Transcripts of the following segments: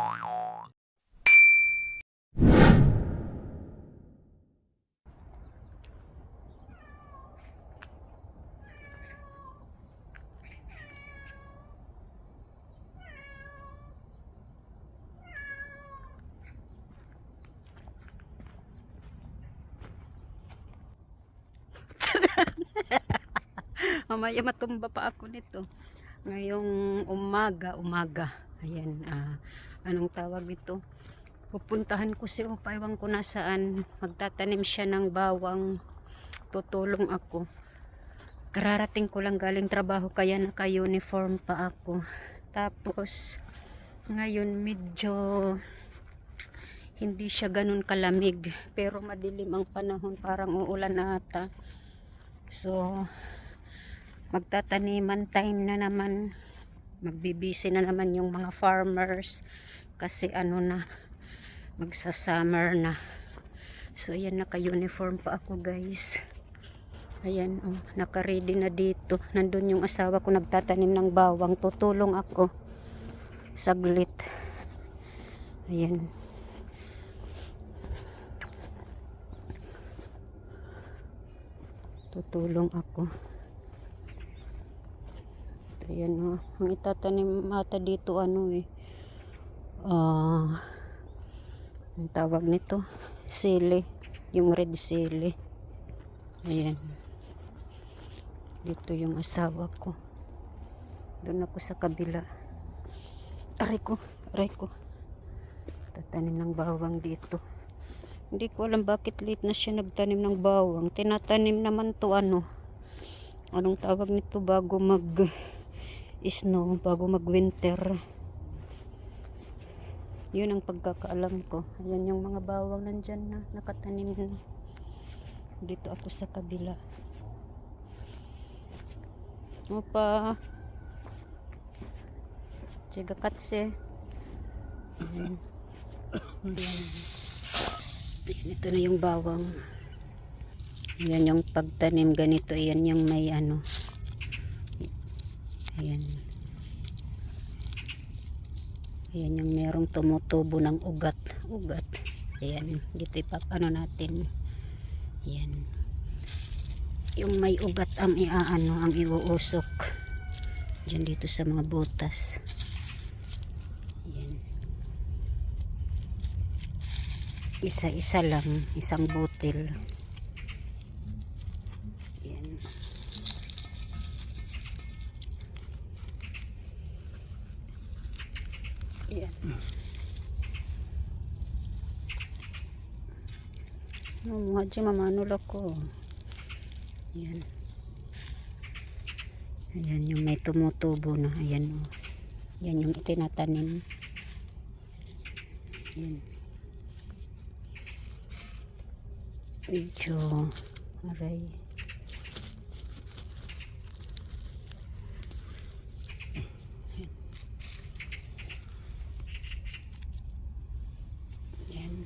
Mamaya matumba pa ako nito. Ngayong umaga, umaga. Ayan, ah, anong tawag dito? Pupuntahan ko si Opa, ewan ko nasaan. Magtatanim siya ng bawang. Tutulong ako. Kararating ko lang galing trabaho kaya naka-uniform pa ako. Tapos, ngayon medyo hindi siya ganun kalamig. Pero madilim ang panahon, parang uulan na ata. So, magtataniman time na naman magbibisi na naman yung mga farmers kasi ano na magsa-summer na. So ayan naka-uniform pa ako guys. Ayan oh, naka-ready na dito. Nandun yung asawa ko nagtatanim ng bawang. Tutulong ako. Saglit. Ayan. Tutulong ako Ayan o. Ang itatanim ata dito ano eh. Ah, ang tawag nito. Sili. Yung red sili. Ayan. Dito yung asawa ko. Doon ako sa kabila. Aray ko. Aray ko. Tatanim ng bawang dito. Hindi ko alam bakit late na siya nagtanim ng bawang. Tinatanim naman to ano. Anong tawag nito bago mag snow bago mag winter yun ang pagkakaalam ko. Ayan yung mga bawang nandyan na nakatanim na. Dito ako sa kabila. Opa. Chiga katse. Ayan. Ito na yung bawang. Yan yung pagtanim. Ganito yan yung may ano Ayan. Ayan yung merong tumutubo ng ugat. Ugat. Ayan. Dito ipapano natin. Ayan. Yung may ugat ang iaano, ang iuusok. Diyan dito sa mga butas. Ayan. Isa-isa lang. Isang butil. Mga dyan mamanol ako. Ayan. Ayan yung may tumutubo na. Ayan o. Oh. Yan yung itinatanim. Ayan. Medyo aray. Ayan.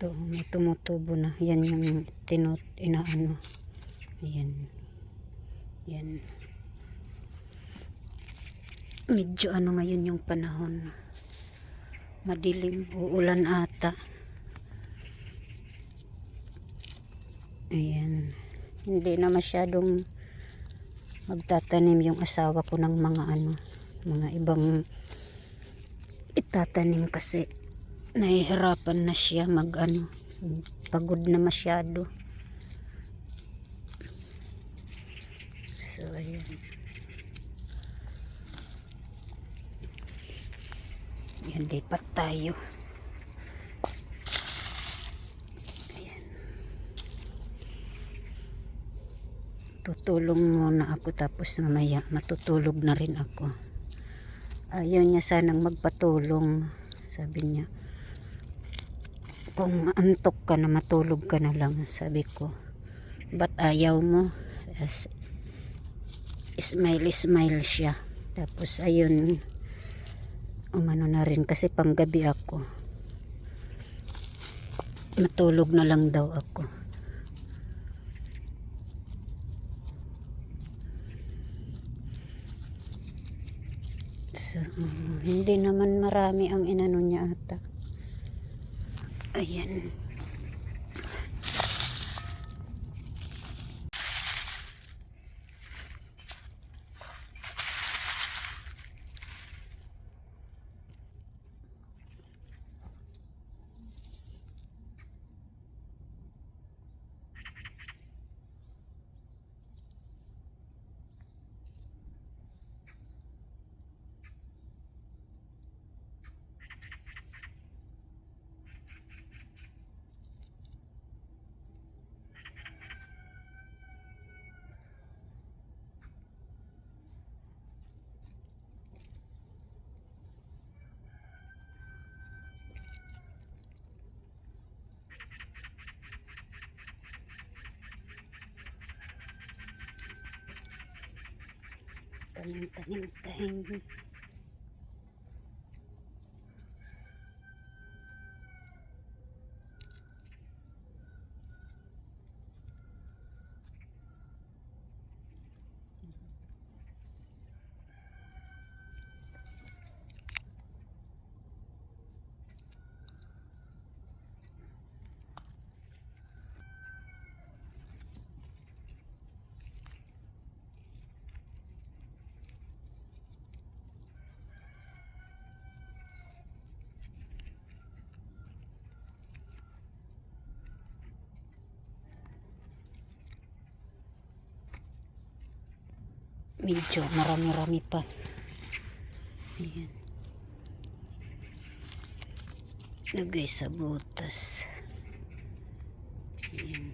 Ito, may tumutubo na. Yan yung tinut, inaano. Yan. Yan. Medyo ano ngayon yung panahon. Madilim. Uulan ata. Ayan. Hindi na masyadong magtatanim yung asawa ko ng mga ano, mga ibang itatanim kasi nahihirapan na siya mag ano pagod na masyado. So ayan. Yan lipat tayo. Ayan. Tutulong muna ako tapos mamaya matutulog na rin ako. Ayaw niya sanang magpatulong Sabi niya, kung antok ka na matulog ka na lang. Sabi ko, ba't ayaw mo? As, smile, smile siya. Tapos ayun, umano na rin kasi panggabi ako. Matulog na lang daw ako. So, mm, hindi naman marami ang inano niya ata. Ayan. Tanim, tanim, tanim. Medyo marami-rami pa. Ayan. Lagay sa butas. Ayan.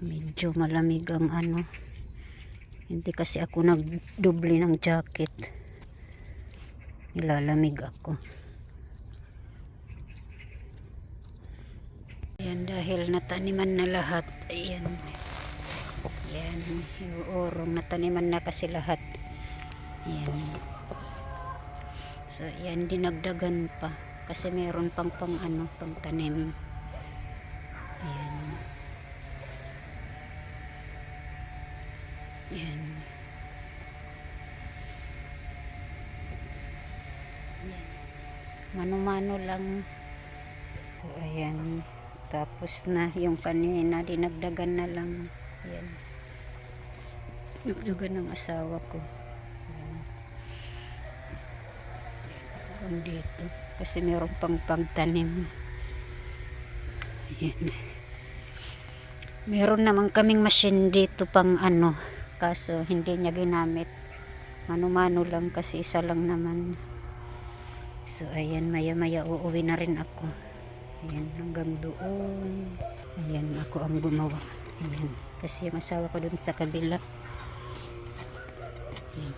Medyo malamig ang ano. Hindi kasi ako nagdoble ng jacket. Nilalamig ako. Ayan, dahil nataniman na lahat. Ayan. Ayan, yung orong nataniman na kasi lahat. Ayan. So, ayan, dinagdagan pa. Kasi meron pang pang ano, pang tanim. Ayan. Ayan. Ayan. Mano-mano lang. So, ayan. Tapos na yung kanina, dinagdagan na lang. Ayan. Dinagdagan ng asawa ko. Hanggang dito. Kasi meron pang pagtanim. Ayan. Meron naman kaming machine dito pang ano. Kaso hindi niya ginamit. Mano-mano lang kasi isa lang naman. So ayan, maya-maya uuwi na rin ako. Ayan, hanggang doon. Ayan, ako ang gumawa. Ayan, kasi yung asawa ko doon sa kabila. Ayan.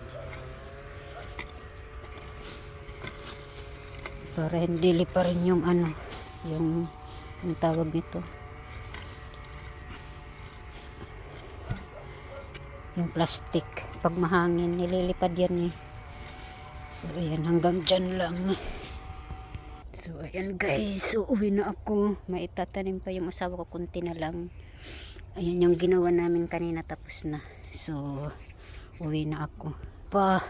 Para hindi lipa rin yung ano, yung, yung tawag nito. Yung plastic. Pag mahangin, nililipad yan eh. So, ayan, hanggang dyan lang. So, ayan guys, uuwi na ako. Maitatanim pa yung asawa ko, kunti na lang. Ayan yung ginawa namin kanina, tapos na. So, uwi na ako. Pa.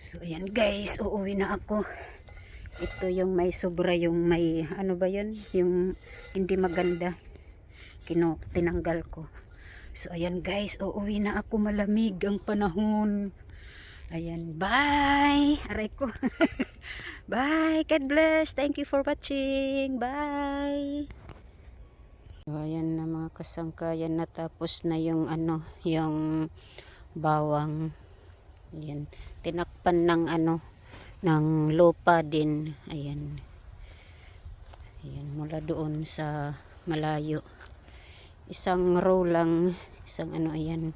So, ayan guys, uuwi na ako. Ito yung may sobra, yung may, ano ba yun? Yung hindi maganda. Kino, tinanggal ko. So, ayan guys, uuwi na ako. Malamig ang panahon. Ayan, bye! Aray ko. bye! God bless! Thank you for watching! Bye! So, ayan na mga kasangkayan. Natapos na yung ano, yung bawang. Ayan. Tinakpan ng ano, ng lupa din. Ayan. Ayan, mula doon sa malayo. isang row lang isang ano ayan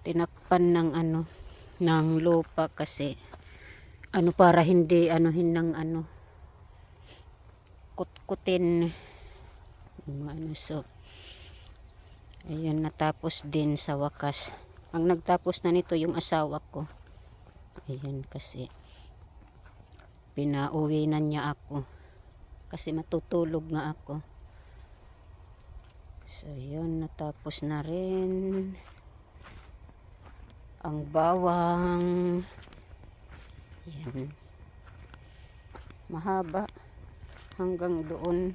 tinakpan ng ano ng lupa kasi ano para hindi ano ng ano kutkutin. Ano so ayan natapos din sa wakas. Ang nagtapos na nito yung asawa ko. Ayan kasi pinauwi na niya ako. Kasi matutulog nga ako. So yun natapos na rin ang bawang yan mahaba hanggang doon